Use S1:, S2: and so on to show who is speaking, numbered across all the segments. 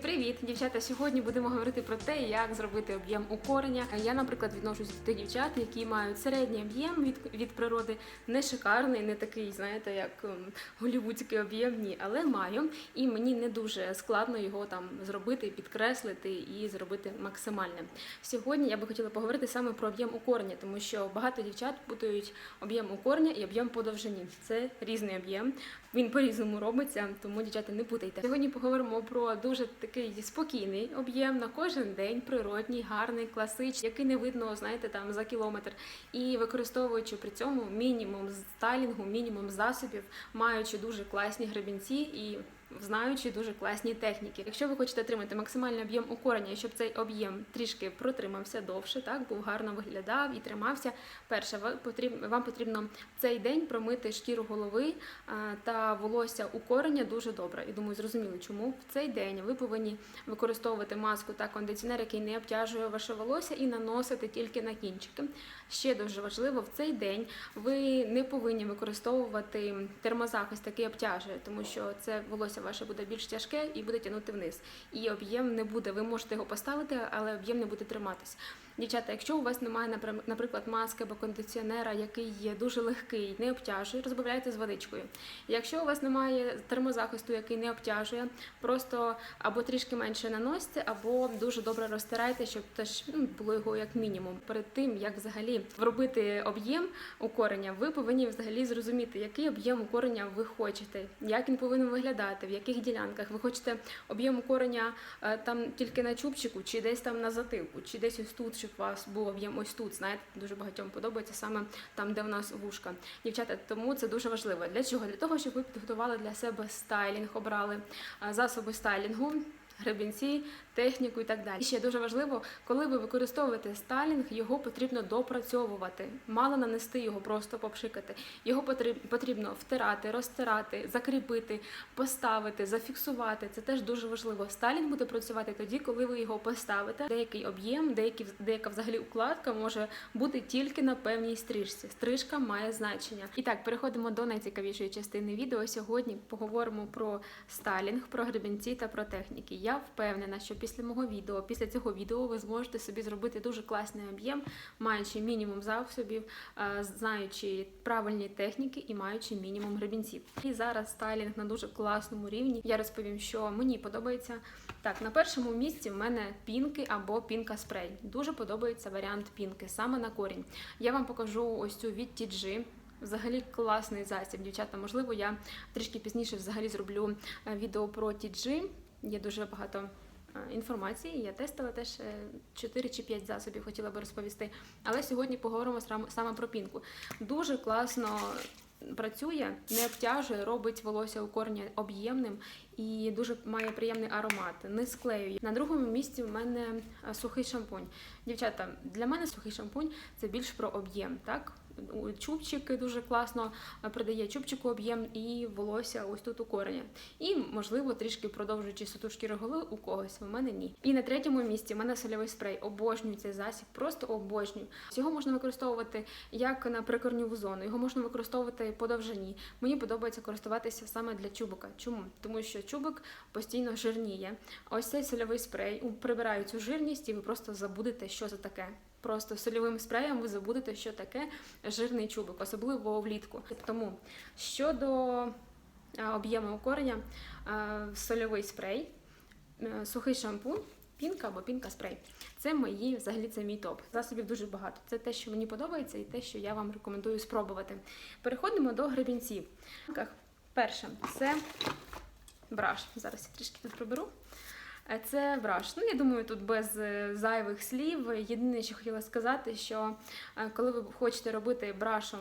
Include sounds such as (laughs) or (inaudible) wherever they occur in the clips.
S1: Всім привіт, дівчата! Сьогодні будемо говорити про те, як зробити об'єм укорення. Я, наприклад, відношусь до тих дівчат, які мають середній об'єм від, від природи, не шикарний, не такий, знаєте, як ем, голівудський об'єм, ні, але маю. І мені не дуже складно його там зробити, підкреслити і зробити максимальним. Сьогодні я би хотіла поговорити саме про об'єм укорення, тому що багато дівчат путають об'єм укорення і об'єм по довжині. Це різний об'єм. Він по-різному робиться, тому дівчата не путайте. Сьогодні поговоримо про дуже такий спокійний об'єм на кожен день, природній, гарний, класичний, який не видно, знаєте, там за кілометр. І використовуючи при цьому мінімум стайлінгу, мінімум засобів, маючи дуже класні гребінці і знаючи дуже класні техніки. Якщо ви хочете отримати максимальний об'єм укорення, щоб цей об'єм трішки протримався довше, так був гарно виглядав і тримався. Перше, вам потрібно цей день промити шкіру голови та волосся укорення дуже добре. І думаю, зрозуміли, чому в цей день ви повинні використовувати маску та кондиціонер, який не обтяжує ваше волосся, і наносити тільки на кінчики. Ще дуже важливо, в цей день ви не повинні використовувати термозахист, який обтяжує, тому що це волосся ваше буде більш тяжке і буде тягнути вниз. І об'єм не буде. Ви можете його поставити, але об'єм не буде триматись. Дівчата, якщо у вас немає, наприклад, маски або кондиціонера, який є дуже легкий, не обтяжує, розбавляйте з водичкою. Якщо у вас немає термозахисту, який не обтяжує, просто або трішки менше наносьте, або дуже добре розтирайте, щоб теж ну, було його як мінімум. Перед тим як взагалі робити об'єм укорення, ви повинні взагалі зрозуміти, який об'єм укорення ви хочете, як він повинен виглядати, в яких ділянках ви хочете об'єм укорення е, там тільки на чубчику, чи десь там на затилку, чи десь ось тут, щоб у вас був об'єм ось тут. Знаєте, дуже багатьом подобається саме там, де в нас вушка. Дівчата, тому це дуже важливо. Для чого? Для того, щоб ви підготували для себе стайлінг, обрали засоби стайлінгу. Гребінці, техніку і так далі. І ще дуже важливо, коли ви використовуєте стайлінг, його потрібно допрацьовувати. Мало нанести його, просто попшикати. Його потріб- потрібно втирати, розтирати, закріпити, поставити, зафіксувати. Це теж дуже важливо. Стайлінг буде працювати тоді, коли ви його поставите. Деякий об'єм, деякі, деяка взагалі укладка може бути тільки на певній стрижці. Стрижка має значення. І так, переходимо до найцікавішої частини відео. Сьогодні поговоримо про стайлінг, про гребінці та про техніки. Я впевнена, що після мого відео, після цього відео, ви зможете собі зробити дуже класний об'єм, маючи мінімум засобів, е, знаючи правильні техніки і маючи мінімум гребінців. І зараз стайлінг на дуже класному рівні. Я розповім, що мені подобається. Так, на першому місці в мене пінки або пінка спрей. Дуже подобається варіант пінки, саме на корінь. Я вам покажу ось цю від TG. Взагалі класний засіб, дівчата. Можливо, я трішки пізніше взагалі зроблю е, відео про TG. Є дуже багато е, інформації. Я тестила теж 4 чи 5 засобів, хотіла би розповісти. Але сьогодні поговоримо саме про пінку. Дуже класно працює, не обтяжує, робить волосся у корні об'ємним і дуже має приємний аромат, не склеює. На другому місці в мене е, сухий шампунь. Дівчата, для мене сухий шампунь це більш про об'єм, так? У- Чубчик дуже класно е, придає чубчику об'єм і волосся ось тут у корені. І, можливо, трішки продовжуючи суту шкіру голови у когось, у мене ні. І на третьому місці в мене сольовий спрей. Обожнюю цей засіб, просто обожнюю. Його можна використовувати як на прикорньову зону, його можна використовувати по довжині. Мені подобається користуватися саме для чубика. Чому? Тому що чубик постійно жирніє. Ось цей сольовий спрей прибирає цю жирність, і ви просто забудете, що це таке. Просто сольовим спреєм ви забудете, що таке жирний чубик, особливо влітку. Тому щодо е, об'єму корення, е, сольовий спрей, е, сухий шампунь. Пінка або пінка спрей. Це мої, взагалі, це мій топ. Засобів дуже багато. Це те, що мені подобається, і те, що я вам рекомендую спробувати. Переходимо до гребінців. Перше, це браш. Зараз я трішки тут приберу. Е, Це браш. Ну, я думаю, тут без е, зайвих слів. Єдине, що хотіла сказати, що е, коли ви хочете робити брашом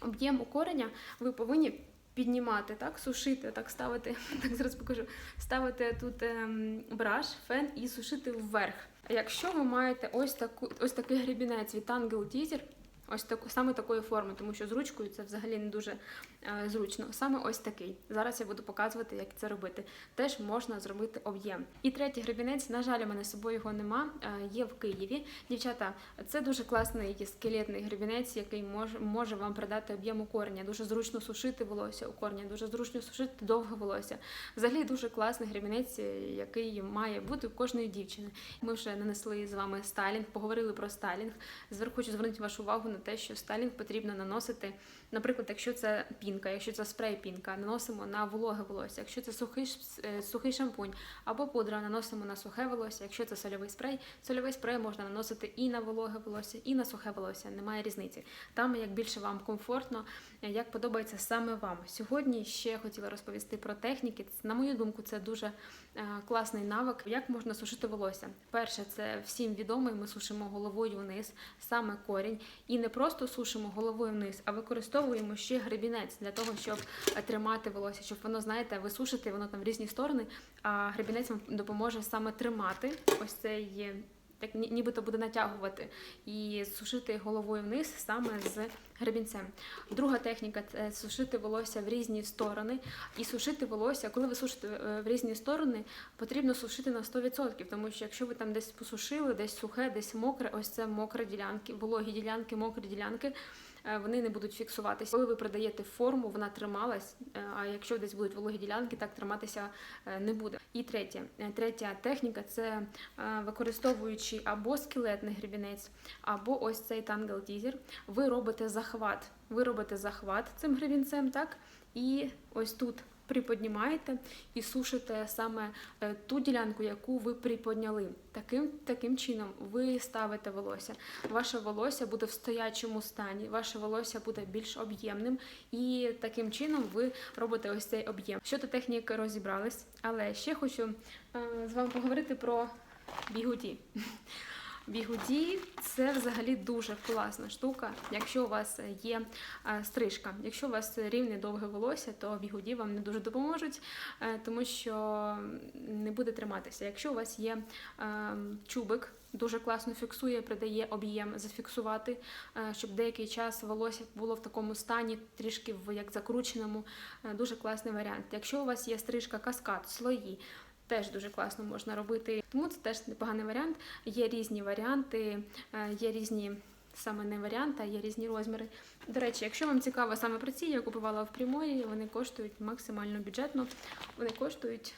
S1: об'єм укорення, ви повинні піднімати, так, сушити, так ставити, (laughs) так зараз покажу, ставити тут ем, браш, фен і сушити вверх. Якщо ви маєте ось таку, ось такий гребінець від Tangle Teaser, Ось таку саме такої форми, тому що з ручкою це взагалі не дуже е, зручно. Саме ось такий. Зараз я буду показувати, як це робити. Теж можна зробити об'єм. І третій гребінець, на жаль, у мене з собою його нема. е, є в Києві. Дівчата, це дуже класний скелетний гребінець, який може, може вам придати об'єм у корення. Дуже зручно сушити волосся у корення, дуже зручно сушити довге волосся. Взагалі дуже класний гребінець, е, який має бути у кожної дівчини. Ми вже нанесли з вами стайлінг, поговорили про стайлінг. Зверху хочу звернути вашу увагу на те, що стайлінг потрібно наносити, наприклад, якщо це пінка, якщо це спрей пінка, наносимо на вологе волосся. Якщо це сухий, е, сухий шампунь або пудра, наносимо на сухе волосся. Якщо це сольовий спрей, сольовий спрей можна наносити і на вологе волосся, і на сухе волосся. Немає різниці. Там як більше вам комфортно, е, як подобається саме вам. Сьогодні ще хотіла розповісти про техніки. На мою думку, це дуже е, класний навик. Як можна сушити волосся? Перше, це всім відомий. Ми сушимо головою вниз, саме корінь, і не просто сушимо головою вниз, а використовуємо ще гребінець для того, щоб е, тримати волосся, щоб воно, знаєте, ви сушите воно там в різні сторони. А гребінець вам допоможе саме тримати ось цей. Так нібито буде натягувати і сушити головою вниз саме з гребінцем. Друга техніка це сушити волосся в різні сторони. І сушити волосся, коли ви сушите е, в різні сторони, потрібно сушити на 100%, тому що якщо ви там десь посушили, десь сухе, десь мокре, ось це мокре ділянки, вологі ділянки, мокрі ділянки. Е, Вони не будуть фіксуватися. Коли ви продаєте форму, вона трималась. е, А якщо десь будуть вологі ділянки, так триматися е, не буде. І третє, третя техніка це використовуючи або скелетний гребінець, або ось цей тангл тізер, ви робите захват. Ви робите захват цим гребінцем, так? І ось тут приподнімаєте і сушите саме е, ту ділянку, яку ви приподняли. Таким, таким чином ви ставите волосся. Ваше волосся буде в стоячому стані, ваше волосся буде більш об'ємним, і таким чином ви робите ось цей об'єм. Щодо техніки розібрались, але ще хочу е, з вами поговорити про бігуді. Бігуді це взагалі дуже класна штука. Якщо у вас є е, стрижка, якщо у вас рівне довге волосся, то бігуді вам не дуже допоможуть, е, тому що не буде триматися. Якщо у вас є е, чубик, дуже класно фіксує, придає об'єм зафіксувати, щоб деякий час волосся було в такому стані, трішки в як закрученому, дуже класний варіант. Якщо у вас є стрижка каскад, слої. Теж дуже класно можна робити, тому це теж непоганий варіант. Є різні варіанти, е, є різні саме не варіанти, а є різні розміри. До речі, якщо вам цікаво саме про ці, я купувала в Приморі, вони коштують максимально бюджетно. Вони коштують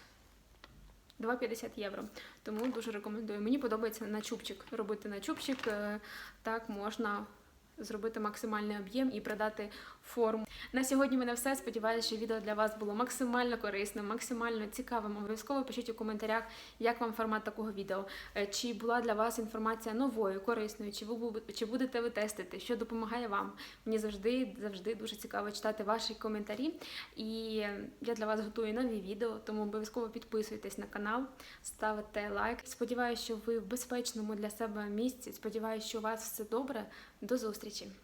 S1: 2,50 євро. Тому дуже рекомендую. Мені подобається на чубчик робити на чубчик. е, Так можна зробити максимальний об'єм і придати форму. На сьогодні в мене все. Сподіваюся, що відео для вас було максимально корисним, максимально цікавим. Обов'язково пишіть у коментарях, як вам формат такого відео. Е, Чи була для вас інформація новою, корисною, чи ви чи будете ви тестити, що допомагає вам. Мені завжди завжди дуже цікаво читати ваші коментарі. І я для вас готую нові відео, тому обов'язково підписуйтесь на канал, ставите лайк. Сподіваюся, що ви в безпечному для себе місці. Сподіваюся, що у вас все добре. До зустрічі!